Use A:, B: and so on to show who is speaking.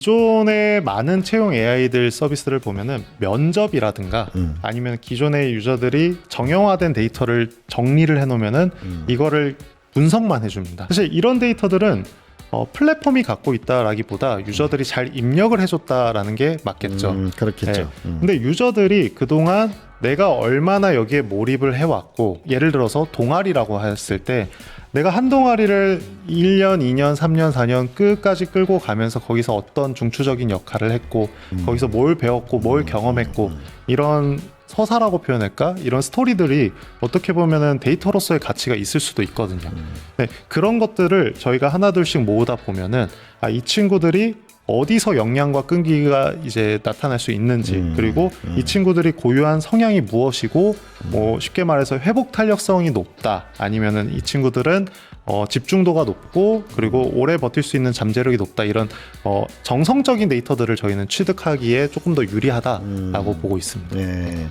A: 기존의 많은 채용 AI들 서비스를 보면은 면접이라든가
B: 음.
A: 아니면 기존의 유저들이 정형화된 데이터를 정리를 해놓으면은
B: 음.
A: 이거를 분석만 해줍니다. 사실 이런 데이터들은 어, 플랫폼이 갖고 있다라기보다 유저들이 잘 입력을 해줬다라는 게 맞겠죠.
B: 음, 그렇겠죠.
A: 네.
B: 음.
A: 근데 유저들이 그동안 내가 얼마나 여기에 몰입을 해왔고 예를 들어서 동아리라고 했을 때 내가 한 동아리를 1년, 2년, 3년, 4년 끝까지 끌고 가면서 거기서 어떤 중추적인 역할을 했고
B: 음.
A: 거기서 뭘 배웠고 뭘 경험했고 이런 서사라고 표현할까? 이런 스토리들이 어떻게 보면은 데이터로서의 가치가 있을 수도 있거든요.
B: 음.
A: 네, 그런 것들을 저희가 하나둘씩 모으다 보면은 아, 이 친구들이 어디서 역량과 끈기가 이제 나타날 수 있는지
B: 음,
A: 그리고
B: 음.
A: 이 친구들이 고유한 성향이 무엇이고 뭐 쉽게 말해서 회복 탄력성이 높다 아니면은 이 친구들은 어, 집중도가 높고 그리고 오래 버틸 수 있는 잠재력이 높다 이런 어, 정성적인 데이터들을 저희는 취득하기에 조금 더 유리하다라고
B: 음.
A: 보고 있습니다.
B: 네.